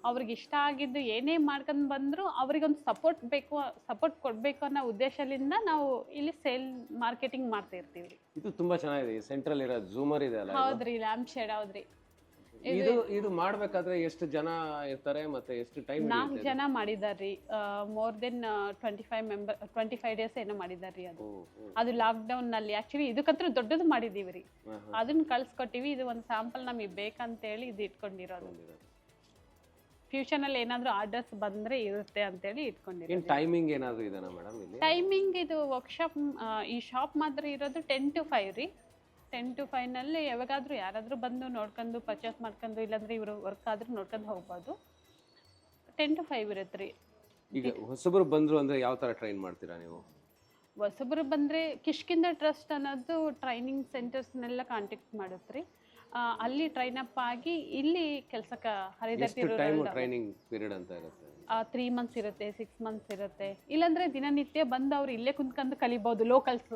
ಅವ್ರಿಗೆ ಇಷ್ಟ ಆಗಿದ್ದು ಏನೇ ಮಾಡ್ಕೊಂಡು ಬಂದ್ರು ಅವ್ರಿಗೊಂದು ಸಪೋರ್ಟ್ ಬೇಕು ಸಪೋರ್ಟ್ ಕೊಡಬೇಕು ಅನ್ನೋ ಉದ್ದೇಶದಿಂದ ನಾವು ಇಲ್ಲಿ ಸೇಲ್ ಮಾರ್ಕೆಟಿಂಗ್ ಮಾಡ್ತಾ ಇರ್ತೀವಿ ಇದು ತುಂಬಾ ಚೆನ್ನಾಗಿದೆ. ಸೆಂಟ್ರಲ್ ಇರೋ ಜೂಮರ್ ಇದೆ ಅಲ್ಲ ಹೌದ್ರಿ ಲ್ಯಾಂಪ್ ಶೇಡ್ ಹೌದ್ರಿ. ಇದು ಇದು ಮಾಡ್ಬೇಕಾದ್ರೆ ಎಷ್ಟು ಜನ ಇರ್ತಾರೆ ಮತ್ತೆ ಎಷ್ಟು ಟೈಮ್ ನಾಲ್ಕು ಜನ ಮಾಡಿದಾರ್ರಿ. More than twenty five member twenty five days ಏನೋ ಮಾಡಿದಾರ್ರಿ ಅದು. ಅದು ಲಾಕ್ಡೌನ್ನಲ್ಲಿ ಆಕ್ಚುಲಿ ಇದಕ್ಕಂತೂ ದೊಡ್ಡದು ಮಾಡಿದೀವಿ ರೀ ಅದನ್ನ ಕಳ್ಸ್ಕೊಟ್ಟಿವಿ ಇದು ಒಂದು ಸ್ಯಾಂಪಲ್ ನಮಗೆ ಬೇಕಂತೇಳಿ ಇದು ಇಟ್ಕೊಂಡಿರೋದು. ಫ್ಯೂಚರ್ ಅಲ್ಲಿ ಏನಾದ್ರೂ ಆರ್ಡರ್ಸ್ ಬಂದ್ರೆ ಇರುತ್ತೆ ಅಂತೇಳಿ ಹೇಳಿ ಇಟ್ಕೊಂಡಿರೋದು. ಟೈಮಿಂಗ್ ಏನಾದರೂ ಇದೆನಾ ಮೇಡಮ್ ಟೈಮಿಂಗ್ ಇದು ವರ್ಕ್ಶಾಪ್ ಈ ಶಾಪ್ ಮಾತ್ರ ಇರೋದು ಟೆನ್ ಟು ಫೈವ್ ರೀ. ಟೆನ್ ಟು ಫೈವ್ನಲ್ಲಿ ಯಾವಾಗಾದರೂ ಯಾರಾದರೂ ಬಂದು ನೋಡ್ಕೊಂಡು ಪರ್ಚೇಸ್ ಮಾಡ್ಕೊಂಡು ಇಲ್ಲಾಂದ್ರೆ ಇವರು ವರ್ಕ್ ಆದ್ರೂ ನೋಡ್ಕೊಂಡು ಹೋಗ್ಬೋದು. ಟೆನ್ ಟು ಫೈವ್ ಇರುತ್ತೆ ರೀ. ಈಗ ಹೊಸಬರು ಬಂದ್ರು ಅಂದ್ರೆ ಯಾವ ತರ ಟ್ರೈನ್ ಮಾಡ್ತೀರಾ ನೀವು? ಹೊಸಬರು ಬಂದರೆ ಕಿಷ್ಕಿಂದ ಟ್ರಸ್ಟ್ ಅನ್ನೋದು ಟ್ರೈನಿಂಗ್ ಸೆಂಟರ್ಸ್ನೆಲ್ಲ ಕಾಂಟ್ಯಾಕ್ಟ್ ಮಾಡುತ್ತೆ ರೀ. ಅಲ್ಲಿ ಟ್ರೈನ್ ಅಪ್ ಆಗಿ ಇಲ್ಲಿ ಕೆಲಸಕ್ಕೆ ಹರಿದತ್ತಿ ಎಷ್ಟು ಟೈಮ್ ಟ್ರೈನಿಂಗ್ ಪೀರಿಯಡ್ ಅಂತ ಇರುತ್ತೆ? ತ್ರೀ ಮಂತ್ಸ್ ಇರುತ್ತೆ ಸಿಕ್ಸ್ ಮಂತ್ಸ್ ಇರುತ್ತೆ. ಇಲ್ಲಾಂದ್ರೆ ದಿನನಿತ್ಯ ಬಂದು ಅವ್ರು ಇಲ್ಲೇ ಕುಂತ್ಕೊಂಡು ಕಲಿಬಹುದು ಲೋಕಲ್ಸ್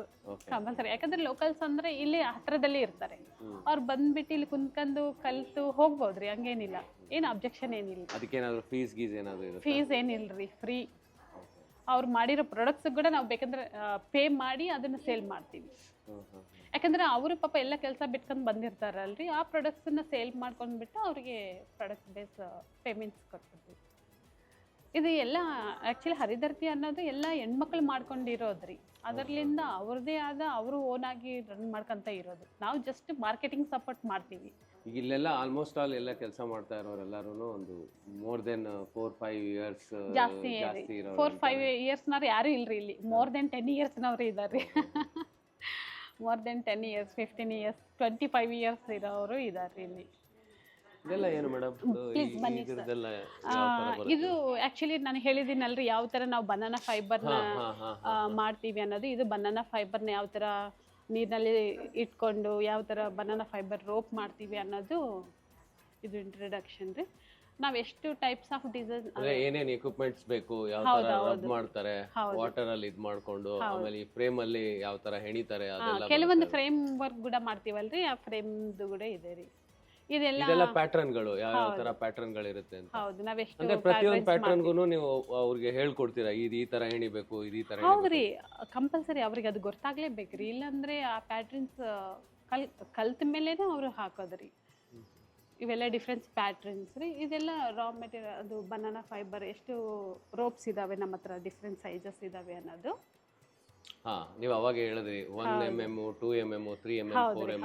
ಕಂಪಲ್ಸರಿ ಯಾಕಂದ್ರೆ ಲೋಕಲ್ಸ್ ಅಂದ್ರೆ ಇಲ್ಲಿ ಹತ್ರದಲ್ಲಿ ಇರ್ತಾರೆ. ಅವ್ರು ಬಂದ್ಬಿಟ್ಟು ಇಲ್ಲಿ ಕುಂತ್ಕೊಂಡು ಕಲ್ತು ಹೋಗ್ಬೋದ್ರಿ ಹಂಗೇನಿಲ್ಲ. ಏನು ಅಬ್ಜೆಕ್ಷನ್ ಏನಿಲ್ಲ. ಅದಕ್ಕೇನಾದ್ರು ಫೀಸ್ ಗೀಸ್ ಏನಾದ್ರು ಫೀಸ್ ಏನಿಲ್ರಿ ಫ್ರೀ ಅವ್ರು ಮಾಡಿರೋ ಪ್ರಾಡಕ್ಟ್ಸ್ ಕೂಡ ನಾವು ಬೇಕಂದ್ರೆ ಪೇ ಮಾಡಿ ಅದನ್ನ ಸೇಲ್ ಮಾಡ್ತೀವಿ. ಯಾಕಂದ್ರೆ ಅವರು ಪಾಪ ಎಲ್ಲ ಕೆಲಸ ಬಿಟ್ಕೊಂಡು ಬಂದಿರ್ತಾರಲ್ರಿ ಆ ಪ್ರಾಡಕ್ಟ್ಸನ್ನ ಸೇಲ್ ಮಾಡ್ಕೊಂಡ್ಬಿಟ್ಟು ಅವರಿಗೆ ಪ್ರಾಡಕ್ಟ್ ಬೇಸ್ ಪೇಮೆಂಟ್ಸ್ ಕೊಡ್ತೀವಿ ಇದು ಎಲ್ಲ ಆ್ಯಕ್ಚುಲಿ ಹರಿದರ್ತಿ ಅನ್ನೋದು ಎಲ್ಲ ಹೆಣ್ಮಕ್ಳು ಮಾಡ್ಕೊಂಡಿರೋದ್ರಿ. ಅದರ್ಲಿಂದ ಅವ್ರದ್ದೇ ಆದ ಅವರು ಓನಾಗಿ ರನ್ ಮಾಡ್ಕೊಂತ ಇರೋದು. ನಾವು ಜಸ್ಟ್ ಮಾರ್ಕೆಟಿಂಗ್ ಸಪೋರ್ಟ್ ಮಾಡ್ತೀವಿ. ಈಗ ಇಲ್ಲೆಲ್ಲ ಆಲ್ಮೋಸ್ಟ್ ಆಲ್ ಎಲ್ಲ ಕೆಲಸ ಮಾಡ್ತಾ ಇರೋರೆಲ್ಲರೂ ಒಂದು more than four five years ಜಾಸ್ತಿ ಜಾಸ್ತಿ ಫೋರ್ ಫೈವ್ ಇಯರ್ಸ್ನವ್ರು ಯಾರು ಇಲ್ರಿ ಇಲ್ಲಿ. ಮೋರ್ ದೆನ್ ಟೆನ್ ಇಯರ್ಸ್ನವ್ರು ಇದ್ದಾರೆ more than ten years fifteen years twenty five years ಇರೋರು ಇದ್ದಾರೆ ಇಲ್ಲಿ. ಇದೆಲ್ಲ ಏನು ಮೇಡಮ್ Please ಬನ್ನಿ sir. ಇದು ಆಕ್ಚುಲಿ ನಾನು ಹೇಳಿದ್ದೀನಲ್ರಿ ಯಾವ ತರ ನಾವು ಬನಾನಾ ಫೈಬರ್ನ ಮಾಡ್ತೀವಿ ಅನ್ನೋದು. ಇದು ಬನಾನಾ ಫೈಬರ್ನ ಯಾವ ತರ ನೀರಿನಲ್ಲಿ ಇಟ್ಕೊಂಡು ಯಾವ ತರ ಬನಾನಾ ಫೈಬರ್ ರೋಪ್ ಮಾಡ್ತೀವಿ ಅನ್ನೋದು ಇದು ಇಂಟ್ರಡಕ್ಷನ್ ರೀ. ನಾವ್ ಎಷ್ಟು ಟೈಪ್ಸ್ ಆಫ್ ಡಿಸೈನ್ ಅಂದ್ರೆ ಏನೇನ್ ಎಕ್ವಿಪ್ಮೆಂಟ್ಸ್ ಬೇಕು ಯಾವ ತರ ರಬ್ ಮಾಡ್ತಾರೆ. ವಾಟರ್ ಅಲ್ಲಿ ಇದ್ ಮಾಡ್ಕೊಂಡು ಆಮೇಲೆ ಈ ಫ್ರೇಮ್ ಅಲ್ಲಿ ಯಾವ ತರ ಹೆಣಿತಾರೆ ಅದೆಲ್ಲ ಕೆಲವೊಂದು ಫ್ರೇಮ್ ವರ್ಕ್ ಕೂಡ ಮಾಡ್ತೀವಲ್ರಿ ಆ ಫ್ರೇಮ್ದು ಕೂಡ ಇದೆ ರೀ. ಇದೆಲ್ಲ ಇದೆಲ್ಲ ಪ್ಯಾಟರ್ನ್ಗಳು ಯಾವ ಯಾವ ತರ ಪ್ಯಾಟರ್ನ್ಗಳು ಇರುತ್ತೆ ಅಂತ. ಹೌದು ನಾವೆಷ್ಟು ಅಂದ್ರೆ ಪ್ರತಿಯೊಂದು ಪ್ಯಾಟರ್ನ್ಗೂ ನೀವು ಅವ್ರಿಗೆ ಹೇಳ್ಕೊಡ್ತೀರಾ ಇದು ಈ ತರ ಹೆಣಿಬೇಕು ಇದು ಈ ತರ ಹೌದ್ರಿ ಕಂಪಲ್ಸರಿ ಅವ್ರಿಗೆ ಅದು ಗೊತ್ತಾಗ್ಲೇಬೇಕ್ರಿ ಇಲ್ಲಾಂದ್ರೆ ಆ ಪ್ಯಾಟರ್ನ್ಸ್ ಕಲ್ ಕಲ್ತ ಮೇಲೇನೆ ಅವರು ಹಾಕೋದ್ರಿ. ಇವೆಲ್ಲ ಡಿಫ್ರೆನ್ಸ್ ಪ್ಯಾಟ್ರನ್ಸ್ ರೀ ಇದೆಲ್ಲ ರಾ ಮೆಟೀರಿಯಲ್ ಅದು ಬನಾನಾ ಫೈಬರ್ ಎಷ್ಟು ರೋಪ್ಸ್ ಇದಾವೆ ನಮ್ಮ ಹತ್ರ ಡಿಫ್ರೆಂಟ್ ಸೈಜಸ್ ಇದಾವೆ ಅನ್ನೋದು. ಹಾ ನೀವು ಅವಾಗ ಹೇಳಿದ್ರಿ one M M two M M three M M four ಹೌದ್ರಿ ಎಂ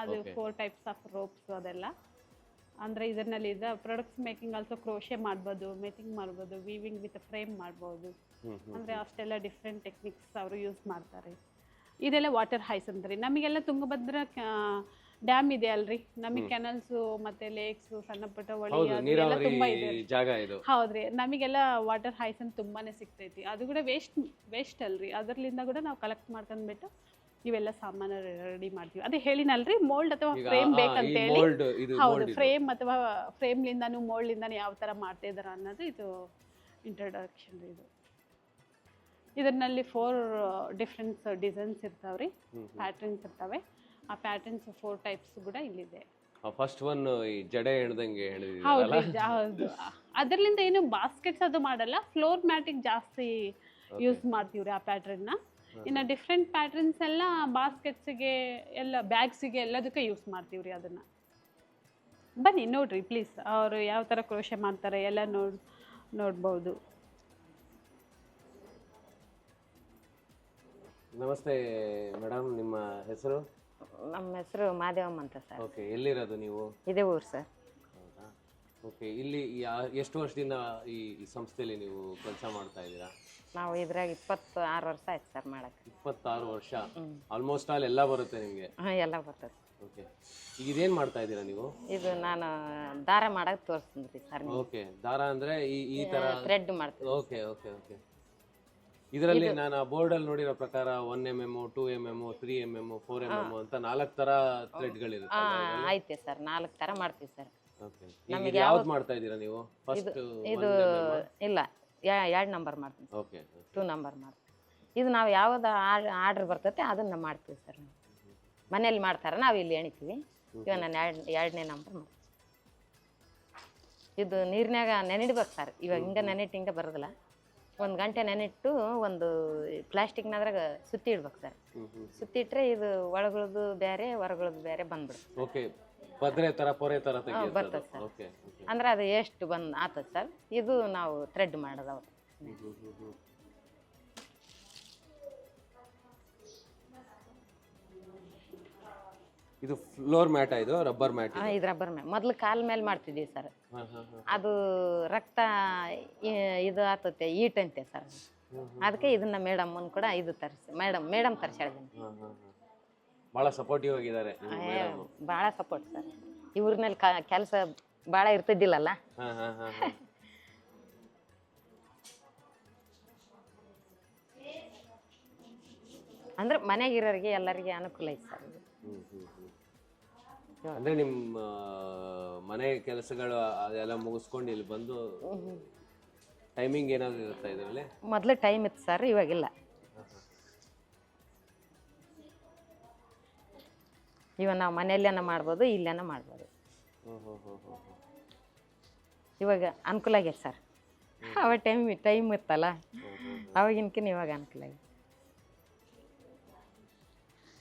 ಅದು ಫೋರ್ ಟೈಪ್ಸ್ ಆಫ್ ರೋಪ್ಸ್ ಅದೆಲ್ಲ. ಅಂದ್ರೆ ಇದರಲ್ಲಿ ಇದ ಪ್ರಾಡಕ್ಟ್ಸ್ ಮೇಕಿಂಗ್ ಆಲ್ಸೋ ಕ್ರೋಶೆ ಮಾಡ್ಬೋದು ಮೇಕಿಂಗ್ ಮಾಡ್ಬೋದು ವೀವಿಂಗ್ ವಿತ್ ಫ್ರೇಮ್ ಮಾಡ್ಬೋದು. ಅಂದ್ರೆ ಅಷ್ಟೆಲ್ಲ ಡಿಫ್ರೆಂಟ್ ಟೆಕ್ನಿಕ್ಸ್ ಅವರು ಯೂಸ್ ಮಾಡ್ತಾರೆ. ಇದೆಲ್ಲ ವಾಟರ್ ಹೈಸ್ ಅಂತಾರೆ ನಮಗೆಲ್ಲ ತುಂಗಭದ್ರ ಡ್ಯಾಮ್ ಇದೆ ಅಲ್ರಿ. ನಮಗೆ ಕೆನಲ್ಸ್ ಮತ್ತೆ ಲೇಕ್ಸು ಸಣ್ಣ ಪುಟ್ಟ ನೀರಾವರಿ ತುಂಬಾ ಇದು ಹೌದ್ರಿ. ನಮಗೆಲ್ಲ ವಾಟರ್ ಹೈಸನ್ ತುಂಬಾನೇ ಸಿಗ್ತೈತಿ. ಅದು ಕೂಡ ವೇಸ್ಟ್ ವೇಸ್ಟ್ ಅಲ್ರಿ. ಅದರ್ಲಿಂದ ಕೂಡ ನಾವು ಕಲೆಕ್ಟ್ ಮಾಡ್ಕೊಂಡ್ಬಿಟ್ಟು ಇವೆಲ್ಲ ಸಾಮಾನು ರೆಡಿ ಮಾಡ್ತೀವಿ. ಅದೇ ಹೇಳಿನಲ್ರಿ ಮೋಲ್ಡ್ ಅಥವಾ ಈಗ ಫ್ರೇಮ್ ಆ, ಈ ಬೇಕಂತೇಳಿ mold ಇದು ಹೌದು mold ಇದು. ಫ್ರೇಮ್ ಅಥವಾ ಮೋಲ್ಡ್ ಮೋಲ್ಡ್ಲಿಂದಾನು ಯಾವ ಥರ ಮಾಡ್ತಾ ಇದಾರೆ ಅನ್ನೋದು ಇದು ಇಂಟ್ರಡಕ್ಷನ್ ಇದು. ಇದರಲ್ಲಿ ಫೋರ್ ಡಿಫ್ರೆನ್ಸ್ ಡಿಸೈನ್ಸ್ ಇರ್ತಾವ್ರಿ ಪ್ಯಾಟರ್ನ್ಸ್ ಇರ್ತವೆ. ಆ ಪ್ಯಾಟರ್ನ್ಸ್ ಫೋರ್ ಟೈಪ್ಸ್ ಕೂಡ ಇಲ್ಲಿದೆ. ಫಸ್ಟ್ ಒನ್ ಈ ಜಡೆ ಹೆಣ್ದಂಗೆ ಜಾ- ಹೌದು. ಅದರ್ಲಿಂದ ಏನು ಬಾಸ್ಕೆಟ್ಸ್ ಅದು ಮಾಡಲ್ಲ ಫ್ಲೋರ್ ಮ್ಯಾಟಿಗೆ ಜಾಸ್ತಿ ಯೂಸ್ ಮಾಡ್ತೀವ್ರಿ ಆ ಪ್ಯಾಟ್ರನ್ನ ಇನ್ನು ಡಿಫ್ರೆಂಟ್ ಪ್ಯಾಟರ್ನ್ಸ್ ಎಲ್ಲ ಬಾಸ್ಕೆಟ್ಸಿಗೆ ಎಲ್ಲ ಬ್ಯಾಗ್ಸಿಗೆ ಎಲ್ಲದಕ್ಕೆ ಯೂಸ್ ಮಾಡ್ತೀವ್ರಿ ಅದನ್ನ. ಬನ್ನಿ ನೋಡ್ರಿ ಪ್ಲೀಸ್ ಅವರು ಯಾವ ಥರ ಕ್ರೋಶೆ ಮಾಡ್ತಾರೆ ಎಲ್ಲ ನೋಡ್ ನೋಡ್ಬೋದು. ನಮಸ್ತೆ ಮೇಡಮ್ ನಿಮ್ಮ ಹೆಸರು? ನಮ್ಮ ಹೆಸರು ಮಾದೇವಮ್ಮ ಅಂತ ಸರ್. ಓಕೆ ಎಲ್ಲಿರೋದು ನೀವು? ಇದೇ ಊರು ಸರ್. ಓಕೆ ಇಲ್ಲಿ ಯಾ- ಎಷ್ಟು ವರ್ಷದಿಂದ ಈ ಈ ಸಂಸ್ಥೆಯಲ್ಲಿ ನೀವು ಕೆಲಸ ಮಾಡ್ತಾ ಇದ್ದೀರಾ? ನಾವು ಇದ್ರಾಗ ಇಪ್ಪತ್ತು ಆರು ವರ್ಷ ಆಯ್ತು ಸರ್ ಮಾಡಕ್ಕೆ. ಇಪ್ಪತ್ತಾರು ವರ್ಷ? ಆಲ್ಮೋಸ್ಟ್ ಆಲ್ ಎಲ್ಲ ಬರುತ್ತೆ ನಿಮಗೆ? ಹಾಂ ಎಲ್ಲ ಬರ್ತದೆ. ಓಕೆ ಈಗ ಇದೇನು ಮಾಡ್ತಾ ಇದ್ದೀರಾ ನೀವು? ಇದು ನಾನು ದಾರ ಮಾಡಕ್ಕೆ ತೋರಿಸ್ತೀನಿ ರೀ ಸರ್ ಓಕೆ ದಾರ ಅಂದ್ರೆ ಈ ಈ ತರ ಥ್ರೆಡ್ ಮಾಡ್ತೀವಿ ಓಕೆ ಓಕೆ ಓಕೆ ಇದರಲ್ಲಿ ನಾನು ಬೋರ್ಡ್ ಅಲ್ಲಿ ನೋಡಿರೋ ಪ್ರಕಾರ one M M two M M three M M four M M ಅಂತ ನಾಲ್ಕು ತರ ಥ್ರೆಡ್ಗಳಿರುತ್ತೆ ಹಾಂ ಐತೆ ಸರ್ ನಾಲ್ಕು ತರ ಮಾಡ್ತೀವಿ ಸರ್. ಈಗ ಯಾವ್ದು ಮಾಡ್ತಾ ಇದ್ದೀರಾ ನೀವು? ಫಸ್ಟ್ ಇದು ಇಲ್ಲ ಎರಡು ನಂಬರ್ ಮಾಡ್ತೀನಿ. ಓಕೆ ಟೂ ನಂಬರ್ ಮಾಡ್ತೀನಿ. ಇದು ನಾವು ಯಾವ್ದು ಆರ್ಡ್ರ್ ಬರ್ತೈತೆ ಅದನ್ನ ಮಾಡ್ತೀವಿ ಸರ್ ನಾವು. ಮನೇಲಿ ಮಾಡ್ತಾರೆ ನಾವು ಇಲ್ಲಿ ಎಣಿತೀವಿ. ಇವಾಗ ನಾನು ಎರಡು ಎರಡನೇ ನಂಬರ್ ಮಾಡ್ತೀನಿ. ಇದು ನೀರಿನಾಗ ನೆನಿಡ್ಬೇಕು ಸರ್. ಇವಾಗ ಹಿಂಗೆ ನೆನಿಟ್ಟು ಹಿಂಗೆ ಬರೋದಿಲ್ಲ. ಒಂದು ಗಂಟೆ ನೆನಿಟ್ಟು ಒಂದು ಪ್ಲಾಸ್ಟಿಕ್ನಾದ್ರಾಗ ಸುತ್ತಿ ಇಡ್ಬೇಕು ಸರ್. ಸುತ್ತಿಟ್ರೆ ಇದು ಒಳಗಳದು ಬೇರೆ ಹೊರಗಳದು ಬೇರೆ ಬಂದ್ಬಿಡುತ್ತೆ. ಓಕೆ ಪದ್ರೆ ತರ ಪೊರೆ ತರ ತೆಗಿಯೋದು ಬರ್ತದೆ ಸರ್. ಓಕೆ ಅಂದ್ರೆ ಅದು ಎಷ್ಟು ಬಂದ್ ಆತದ ಸರ್? ಇದು ನಾವು ಥ್ರೆಡ್ ಮಾಡೋದವ ಇದು ಫ್ಲೋರ್ ಮ್ಯಾಟ್ ಇದು ರಬ್ಬರ್ ಮ್ಯಾಟ್ ಇದು? ರಬ್ಬರ್ ಮೇಲೆ ಮೊದ್ಲು ಕಾಲ್ ಮೇಲೆ ಮಾಡ್ತಿದ್ವಿ ಸರ್. ಅದು ರಕ್ತ ಈ- ಇದು ಆತತೆ ಈಟಂತೆ ಸರ್. ಅದಕ್ಕೆ ಇದನ್ನ ಮೇಡಮ್ ಕೂಡ ಇದು ತರಿಸಿ ಮೇಡಮ್ ಮೇಡಮ್ ತರಿಸಿದ್ದೀನಿ ಭಾಳ ಸಪೋರ್ಟಿವ್ ಆಗಿದ್ದಾರೆ ಬಹಳ ಭಾಳ ಸಪೋರ್ಟ್ ಸರ್ ಕ ಕೆಲಸ ಭಾಳ ಇರ್ತಿದ್ದಿಲ್ಲಲ್ಲ? ಹಾ ಹಾ ಹಾ ಹಾ. ಅಂದ್ರೆ ಮನೆಗಿರೋರಿಗೆ ಎಲ್ಲರಿಗೆ ಅನುಕೂಲ ಐತೆ ಸರ್ ಇದು. ಹ್ಮ್ ಹ್ಮ್ ಹ್ಮ್. ಅಂದ್ರೆ ನಿಮ್ಮ ಮನೆ ಕೆಲಸಗಳು ಅದೆಲ್ಲ ಮುಗಿಸ್ಕೊಂಡು ಇಲ್ಲಿ ಬಂದು ಟೈಮಿಂಗ್ ಏನಾದ್ರು ಇರುತ್ತಾ ಇದರಲ್ಲಿ? ಮೊದಲು ಟೈಮ್ ಇತ್ತು ಸರ್ ಇವಾಗಿಲ್ಲ. ಇವಾಗ ನಾವು ಮನೆಯಲ್ಲೇನ ಮಾಡ್ಬೋದು ಇಲ್ಲೇನ ಮಾಡ್ಬೋದು. ಇವಾಗ ಅನುಕೂಲ ಆಗೈತೆ ಸರ್. ಅವ ಟೈಮ್ ಟೈಮ್ ಇತ್ತಲ್ಲ? ಅವಾಗಿನ್ಕಿನ ಇವಾಗ ಅನುಕೂಲ ಆಗಿದೆ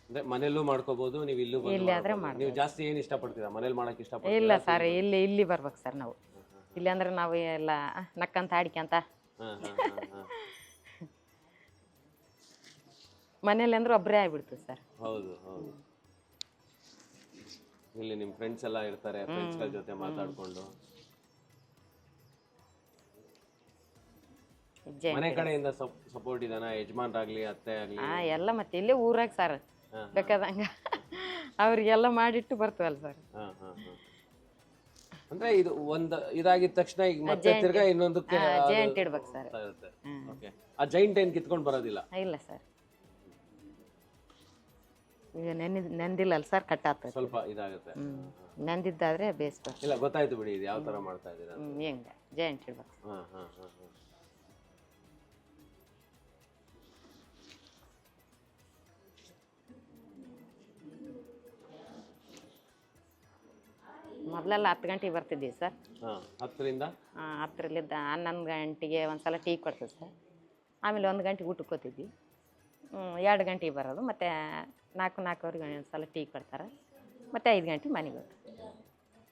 ಅಂದ್ರೆ ಮನೆಯಲ್ಲೂ ಮಾಡ್ಕೋಬಹುದು ನೀವು ಇಲ್ಲೂ ಇಲ್ಲಿ ಆದ್ರೆ ಮಾಡ್ಬೋದು. ನೀವು ಜಾಸ್ತಿ ಏನ್ ಇಷ್ಟಪಡ್ತೀರಾ? ಮನೇಲಿ ಮಾಡಕ್ ಇಷ್ಟಪಡ್ತೀರಾ? ಇಲ್ಲ ಸರ್ ಇಲ್ಲಿ ಇಲ್ಲಿ ಬರ್ಬೇಕು ಸರ್ ನಾವು. ಇಲ್ಲಿ ಅಂದ್ರೆ ನಾವು ಎಲ್ಲ ನಕ್ಕಂತ ಆಡ್ಕ್ಯಂತ ಹಾ, ಹಾ, ಹಾ, ಹಾ. ಮನೇಲಿ ಅಂದ್ರೆ ಒಬ್ಬರೇ ಆಗ್ಬಿಡ್ತು ಸರ್. ಹೌದು ಹೌದು. ಇಲ್ಲಿ ನಿಮ್ ಫ್ರೆಂಡ್ಸ್ ಎಲ್ಲ ಇರ್ತಾರೆ ಫ್ರೆಂಡ್ಸ್ಗಳ ಜೊತೆ ಮಾತಾಡ್ಕೊಂಡು. ಮನೆ ಕಡೆಯಿಂದ ಸಪೋರ್ಟ್ ಇದನ್ನ ಯಜಮಾನ್ರಾಗ್ಲಿ ಅತ್ತೆ ಆಗ್ಲಿ? ಹಾಂ ಎಲ್ಲ ಮತ್ತೆ ಇಲ್ಲೇ ಊರಾಗ ಸರ್ ಬೇಕಾದಂಗ ಅವ್ರಿಗೆಲ್ಲ ಮಾಡಿಟ್ಟು ಬರ್ತವಲ್ಲ ಸರ್ ಹಾ, ಹಾ, ಹಾ. ಅಂದ್ರೆ ಇದು ಒಂದ್ ಇದಾಗಿದ ತಕ್ಷಣ ಈಗ ಮತ್ತೆ ತಿರ್ಗಾ ಇನ್ನೊಂದಕ್ಕೆ ಜೈಂಟ್ ಇಡ್ಬೇಕು ಸರ್ ಓಕೆ ಆ ಜೈಂಟ್ ಏನ್ ಕಿತ್ಕೊಂಡ್ ಬರೋದಿಲ್ಲ? ಇಲ್ಲ ಸರ್ ಈಗ ನೆಂದಿಲ್ಲ ನೆಂದಿಲ್ಲಲ್ಲ ಸರ್ ಕಟ್ಟಾಗ್ತದೆ. ಸ್ವಲ್ಪ ಇದಾಗುತ್ತೆ. ನೆಂದಿದ್ದಾದ್ರೆ ಬರ್ತದೆ ಇಲ್ಲ ಗೊತ್ತಾಯ್ತು ಬಿಡಿ ಇದು ಯಾವ ತರ ಮಾಡ್ತಾ ಇದ್ದೀರಾ ಹೆಂಗೆ? ಇಡ್ಬೇಕು ಹಾ ಹಾ ಹಾ ಹಾ. ಮೊದಲೆಲ್ಲ ಹತ್ತು ಗಂಟೆಗೆ ಬರ್ತಿದ್ದೀವಿ ಸರ್ ಹಾ ಹತ್ತರಿಂದ? ಹತ್ತರಲ್ಲಿದ್ದ ಹನ್ನೊಂದು ಗಂಟೆಗೆ ಒಂದು ಸಲ ಟೀ ಕೊಡ್ತದೆ ಸರ್ ಆಮೇಲೆ ಒಂದು ಗಂಟೆಗೆ ಊಟಕ್ಕೆ ಹೋಗ್ತಿದ್ವಿ. ಎರಡು ಗಂಟೆಗೆ ಬರೋದು ಮತ್ತು ನಾಲ್ಕು ನಾಲ್ಕುವರೆಗೆ ಒಂದು ಸಲ ಟೀ ಕೊಡ್ತಾರೆ. ಮತ್ತೆ ಐದು ಗಂಟೆ ಮನೆಗೆ ಹೋಗ್ತಾರೆ.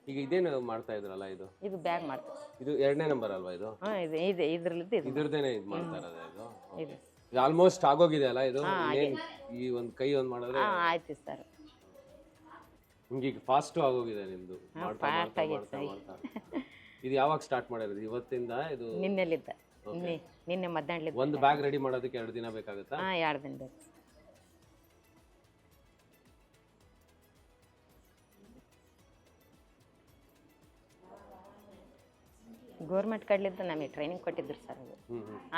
ಈಗ ಇದೇನು ಮಾಡ್ತಾ ಇದ್ರಲ್ಲ ಇದು? ಇದು ಬ್ಯಾಗ್ ಮಾಡ್ತಾರೆ. ಇದು ಎರಡನೇ ನಂಬರ್ ಅಲ್ವಾ ಇದು? ಹಾ ಇದೆ ಇದೆ ಇದ್ರಲ್ಲಿದ್ದು ಇದು. ಇದ್ರದ್ದೇನೆ ಇದು ಮಾಡ್ತಾ ಇರೋದು ಇದು? ಇದು. ಇದು ಆಲ್ಮೋಸ್ಟ್ ಆಗೋಗಿದೆ ಅಲ್ಲ ಇದು? ಏನ್ ಈ ಒಂದು ಕೈ ಒಂದು ಮಾಡಿದ್ರೆ? ಹಾ ಆಯ್ತು ಸರ್. ನಿಮ್ಗೆ ಈಗ ಫಾಸ್ಟ್ ಆಗೋಗಿದೆ ನಿಮ್ದು. ಮಾಡ್ತಾ fast ಮಾಡ್ತಾ ಆಗೈತೆ ಮಾಡ್ತಾ ಮಾಡ್ತಾ. ಇದು ಯಾವಾಗ ಸ್ಟಾರ್ಟ್ ಮಾಡಿರೋದು? ಇವತ್ತಿಂದ ಇದು? ನಿನ್ನೆಲಿದ್ದ ನಿನ್ನೆ ನಿನ್ನೆ ಮಧ್ಯಾಹ್ನಲಿದ್ದ ಒಂದು ಬ್ಯಾಗ್ ರೆಡಿ ಮಾಡೋದಕ್ಕೆ ಎರಡು ದಿನ ಬೇಕಾಗುತ್ತಾ? ಹಾ ಎರಡು ದಿನ ಬೇಕು. ಗೋರ್ಮೆಂಟ್ ಕಡ್ಲಿದ್ದ ನಮಗೆ ಟ್ರೈನಿಂಗ್ ಕೊಟ್ಟಿದ್ರು ಸರ್ ಅದು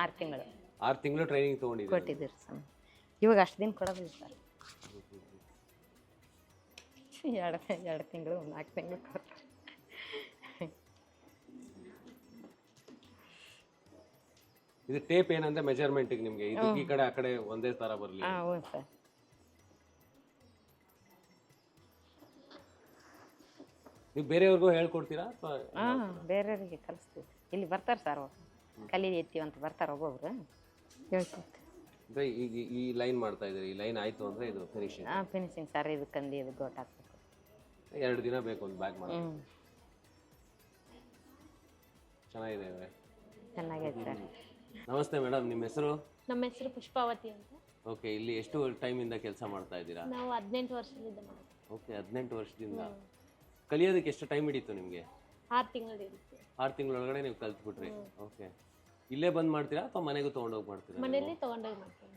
ಆರು ತಿಂಗಳು. ಆರು ತಿಂಗಳು ಟ್ರೈನಿಂಗ್ ತೊಗೊಂಡು ಕೊಟ್ಟಿದ್ರು ಸರ್ ಇವಾಗ ಅಷ್ಟು ದಿನ ಕೊಡೋದಿಲ್ಲ ಸರ್. ಎರಡು ಎರಡು ತಿಂಗಳು ನಾಲ್ಕು ತಿಂಗಳು ಕೊಡ್ತಾರೆ. ಇದು ಟೇಪ್ ಏನಂದ್ರೆ ಮೆಜರ್ಮೆಂಟ್ ನಿಮಗೆ. ಇದು ಈ ಕಡೆ ಆ ಕಡೆ ಒಂದೇ ತರ ಬರಲಿ ಹಾಂ ಹ್ಞೂ ಸರ್. ನೀವು ಬೇರೆಯವ್ರಿಗೂ ಹೇಳ್ಕೊಡ್ತೀರಾ ಅಥವಾ ಹಾಂ ಬೇರೆಯವರಿಗೆ ಕಲಿಸ್ತೀವಿ. ಇಲ್ಲಿ ಬರ್ತಾರೆ ಸರ್ ಕಲೀತೀವಿ ಅಂತ ಬರ್ತಾರೆ ಒಬ್ಬೊಬ್ರು. ಹೇಳ್ಕೊಡ್ತೀವಿ. ಅಂದ್ರೆ ಈಗ ಈ ಲೈನ್ ಮಾಡ್ತಾ ಇದ್ದೀರಿ. ಈ ಲೈನ್ ಆಯ್ತು ಅಂದ್ರೆ ಇದು ಫಿನಿಶಿಂಗ್ ಹಾಂ ಫಿನಿಶಿಂಗ್ ಸರ್. ಇದು ಕಂದಿ ಇದು ಗೋಟ್ ಹಾಕ್ಬೇಕು. ಎರಡು ದಿನ ಬೇಕು ಒಂದು ಬ್ಯಾಗ್ ಮಾಡಿ ಹ್ಞೂ ಚೆನ್ನಾಗಿದೆ ಇವೆ. ಚೆನ್ನಾಗೈತೆ ಸರ್. ನಮಸ್ತೆ ಮೇಡಮ್. ನಿಮ್ಮ ಹೆಸರು? ನಮ್ಮ ಹೆಸರು ಪುಷ್ಪಾವತಿ ಅಂತ. ಓಕೆ ಇಲ್ಲಿ ಎಷ್ಟು ಟೈಮಿಂದ ಕೆಲಸ ಮಾಡ್ತಾ ಇದ್ದೀರಾ? ನಾವು ಹದಿನೆಂಟು ವರ್ಷದಿಂದ ಓಕೆ ಹದಿನೆಂಟು ವರ್ಷದಿಂದ. ಕಲಿಯೋದಕ್ಕೆ ಎಷ್ಟು ಟೈಮ್ ಹಿಡಿತು ನಿಮಗೆ? ಆರು ತಿಂಗಳು ಇರುತ್ತೆ ಆರು ತಿಂಗಳೊಳಗಡೆ ನೀವು ಕಲ್ತ್ಬಿಟ್ರಿ. ಓಕೆ ಇಲ್ಲೇ ಬಂದು ಮಾಡ್ತೀರಾ ಅಥವಾ ಮನೆಗೂ ತೊಗೊಂಡೋಗಿ ಮಾಡ್ತೀರಾ ಮನೆಯಲ್ಲಿ ತೊಗೊಂಡೋಗಿ ಮಾಡ್ತೀನಿ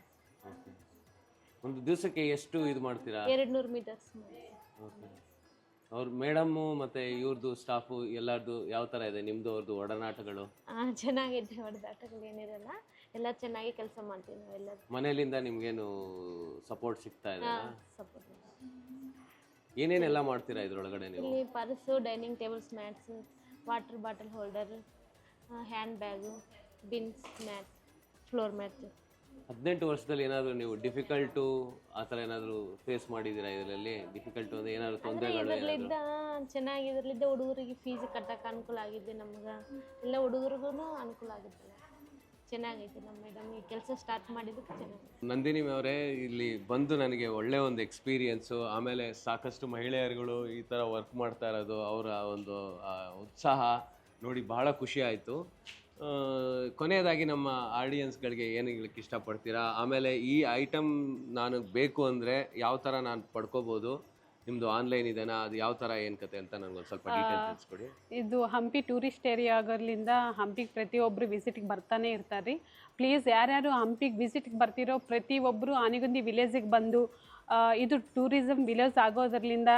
ಒಂದು ದಿವಸಕ್ಕೆ ಎಷ್ಟು ಇದು ಮಾಡ್ತೀರಾ? ಎರಡು ನೂರು ಮೀಟರ್ಸ್ ಓಕೆ ಅವ್ರ ಮೇಡಮ್ಮು ಮತ್ತೆ ಇವ್ರದ್ದು ಸ್ಟಾಫು ಎಲ್ಲರದು ಯಾವ ಥರ ಇದೆ? ನಿಮ್ಮದು ಅವ್ರದ್ದು ಒಡನಾಟಗಳು? ಚೆನ್ನಾಗಿದೆ. ಹೊಡೆದಾಟಗಳು ಏನಿರಲ್ಲ ಎಲ್ಲ ಚೆನ್ನಾಗಿ ಕೆಲಸ ಮಾಡ್ತೀವಿ ಮನೆಯಲ್ಲಿಂದ ನಿಮ್ಗೇನು ಸಪೋರ್ಟ್ ಸಿಗ್ತಾ ಇದೆ ಸಪೋರ್ಟ್ ಏನೇನೆಲ್ಲ ಮಾಡ್ತೀರಾ ಇದ್ರೊಳಗಡೆ ನೀವು? ಇಲ್ಲಿ purse dining tables mats water bottle holder hand bag bins mat floor mat. ಹದಿನೆಂಟು ವರ್ಷದಲ್ಲಿ ಏನಾದರೂ ನೀವು ಡಿಫಿಕಲ್ಟು ಆ ಥರ ಏನಾದರೂ ಫೇಸ್ ಮಾಡಿದ್ದೀರಾ ಇದರಲ್ಲಿ? ಡಿಫಿಕಲ್ಟು ಅಂದರೆ ಏನಾದರೂ ತೊಂದರೆಗಳು ಏನಾದರೂ? ಇದರಲ್ಲಿದ್ದ ಚೆನ್ನಾಗಿ ಇದರಲ್ಲಿದ್ದ ಹುಡುಗರಿಗೆ ಫೀಸ್ ಕಟ್ಟಕ್ಕೆ ಅನುಕೂಲ ಆಗಿದೆ ನಮ್ಗೆ. ಎಲ್ಲ ಹುಡುಗರಿಗೂ ಅನುಕೂಲ ಆಗುತ್ತೆ. ಚೆನ್ನಾಗೈತೆ ನಮ್ಮ ಮೇಡಮ್, ಈ ಕೆಲಸ ಸ್ಟಾರ್ಟ್ ಮಾಡಿದ್ದಕ್ಕೆ ಚೆನ್ನಾಗಿ ನಂದಿನಿ ಅವರೇ, ಇಲ್ಲಿ ಬಂದು ನನಗೆ ಒಳ್ಳೆ ಒಂದು ಎಕ್ಸ್ಪೀರಿಯನ್ಸು ಆಮೇಲೆ ಸಾಕಷ್ಟು ಮಹಿಳೆಯರುಗಳು ಈ ಥರ ವರ್ಕ್ ಮಾಡ್ತಾ ಇರೋದು, ಅವರ ಒಂದು ಉತ್ಸಾಹ ನೋಡಿ ಬಹಳ ಖುಷಿ ಆಯಿತು. ಕೊನೆಯದಾಗಿ ನಮ್ಮ ಆಡಿಯನ್ಸ್ಗಳಿಗೆ ಏನು ಹೇಳಕ್ಕೆ ಇಷ್ಟಪಡ್ತೀರಾ? ಆಮೇಲೆ ಈ ಐಟಮ್ ನಾನು ಬೇಕು ಅಂದರೆ ಯಾವ ಥರ ನಾನು ಪಡ್ಕೋಬೋದು? ನಿಮ್ಮದು ಆನ್ಲೈನ್ ಇದೆನಾ? ಅದು ಯಾವ ಥರ ಏನು ಕತೆ ಅಂತ ನನಗೊಂದು ಸ್ವಲ್ಪ ಡೀಟೇಲ್ ತಿಳಿಸ್ಕೊಡಿ. ಇದು ಹಂಪಿ ಟೂರಿಸ್ಟ್ ಏರಿಯಾ ಆಗೋದ್ರಿಂದ ಹಂಪಿಗೆ ಪ್ರತಿಯೊಬ್ಬರು ವಿಸಿಟಿಗೆ ಬರ್ತಾನೆ ಇರ್ತಾರೆ. ರೀ ಪ್ಲೀಸ್ ಯಾರ್ಯಾರು ಹಂಪಿಗೆ ವಿಸಿಟಿಗೆ ಬರ್ತಿರೋ ಪ್ರತಿಯೊಬ್ಬರು ಆನೆಗುಂದಿ ವಿಲೇಜಿಗೆ ಬಂದು ಇದು ಟೂರಿಸಮ್ ವಿಲೇಜ್ ಆಗೋದ್ರಲ್ಲಿಂದ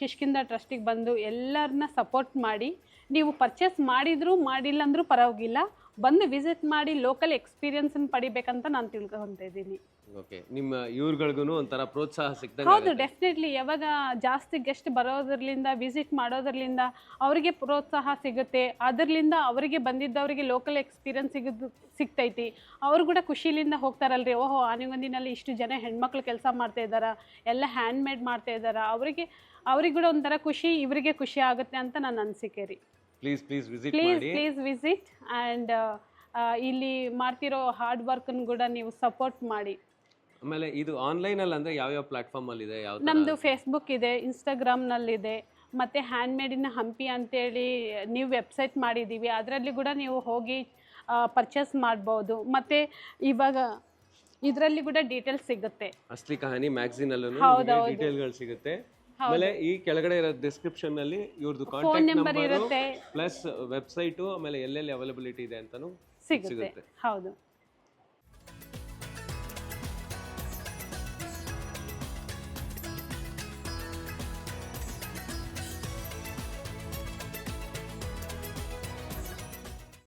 ಕಿಷ್ಕಿಂದ ಟ್ರಸ್ಟಿಗೆ ಬಂದು ಎಲ್ಲರನ್ನ ಸಪೋರ್ಟ್ ಮಾಡಿ ನೀವು ಪರ್ಚೇಸ್ ಮಾಡಿದರೂ ಮಾಡಿಲ್ಲ ಅಂದರೂ ಪರವಾಗಿಲ್ಲ. ಬಂದು ವಿಸಿಟ್ ಮಾಡಿ ಲೋಕಲ್ ಎಕ್ಸ್ಪೀರಿಯನ್ಸ್ ಪಡಿಬೇಕಂತ ನಾನು ತಿಳ್ಕೊಂತ ಇದ್ದೀನಿ. ಓಕೆ ನಿಮ್ಮ ಇವ್ರುಗಳಿಗೂ ಒಂಥರ ಪ್ರೋತ್ಸಾಹ ಹೌದು ಸಿಕ್ದಂಗೆ ಡೆಫಿನೆಟ್ಲಿ ಯಾವಾಗ ಜಾಸ್ತಿ ಗೆಸ್ಟ್ ಬರೋದ್ರಲಿಂದ ವಿಸಿಟ್ ಮಾಡೋದ್ರಲಿಂದ ಅವರಿಗೆ ಪ್ರೋತ್ಸಾಹ ಸಿಗುತ್ತೆ. ಅದರಿಂದ ಅವರಿಗೆ ಬಂದಿದ್ದವರಿಗೆ ಲೋಕಲ್ ಎಕ್ಸ್ಪೀರಿಯನ್ಸ್ ಸಿಗುದು ಸಿಗ್ತೈತಿ. ಅವರು ಕೂಡ ಖುಷಿಲಿಂದ ಹೋಗ್ತಾರಲ್ರಿ. ಓಹೋ ಆನೆಗೊಂದಿನಲ್ಲಿ ಇಷ್ಟು ಜನ ಹೆಣ್ಮಕ್ಳು ಕೆಲಸ ಮಾಡ್ತಾ ಇದ್ದಾರಾ? ಎಲ್ಲ ಹ್ಯಾಂಡ್ ಮೇಡ್ ಮಾಡ್ತಾ ಇದ್ದಾರಾ? ಅವರಿಗೆ ಅವ್ರಿಗೆ ಕೂಡ ಒಂಥರ ಖುಷಿ ಇವರಿಗೆ ಖುಷಿ ಆಗುತ್ತೆ ಅಂತ ನನ್ನ ಅನಿಸಿಕೆ ರೀ. ಪ್ಲೀಸ್ ಪ್ಲೀಸ್ ವಿಸಿಟ್ ಪ್ಲೀಸ್ ಮಾಡಿ. ಪ್ಲೀಸ್ ವಿಸಿಟ್ ಆ್ಯಂಡ್ ಇಲ್ಲಿ ಮಾಡ್ತಿರೋ ಹಾರ್ಡ್ ವರ್ಕನ್ನು ಕೂಡ ನೀವು ಸಪೋರ್ಟ್ ಮಾಡಿ. ಆಮೇಲೆ ಇದು ಆನ್ಲೈನ್ ಅಲ್ಲಿ ಅಂದ್ರೆ ಯಾವ ಯಾವ ಪ್ಲಾಟ್ಫಾರ್ಮ್ ಅಲ್ಲಿ ಇದೆ ಯಾವ? ನಮ್ಮದು ಫೇಸ್ಬುಕ್ ಇದೆ? ಇನ್ಸ್ಟಾಗ್ರಾಮ್ನಲ್ಲಿದೆ ಮತ್ತು ಇನ್ ಹಂಪಿ ಅಂತೇಳಿ ನೀವು ವೆಬ್ಸೈಟ್ ಮಾಡಿದ್ದೀವಿ. ಅದರಲ್ಲಿ ಕೂಡ ನೀವು ಹೋಗಿ ಪರ್ಚೇಸ್ ಮಾಡ್ಬೋದು. ಮತ್ತು ಇವಾಗ ಇದರಲ್ಲಿ ಕೂಡ ಡೀಟೇಲ್ಸ್ ಸಿಗುತ್ತೆ. ಅಸ್ಲಿ ಕಹಾನಿ ಮ್ಯಾಗಝಿನ್ ಅಲ್ಲೂ. ಡೀಟೇಲ್ಗಳು ಸಿಗುತ್ತೆ. ಆಮೇಲೆ ಈ ಕೆಳಗಡೆ ಇರೋ ಡಿಸ್ಕ್ರಿಪ್ಷನ್ನಲ್ಲಿ ಇವ್ರದ್ದು ಕಾಂಟ್ಯಾಕ್ಟ್ ನಂಬರ್ ಇರುತ್ತೆ. ಪ್ಲಸ್ ವೆಬ್ಸೈಟು ಆಮೇಲೆ ಎಲ್ಲೆಲ್ಲಿ ಅವೈಲಬಿಲಿಟಿ ಇದೆ ಅಂತಾನು ಸಿಗುತ್ತೆ. ಹೌದು.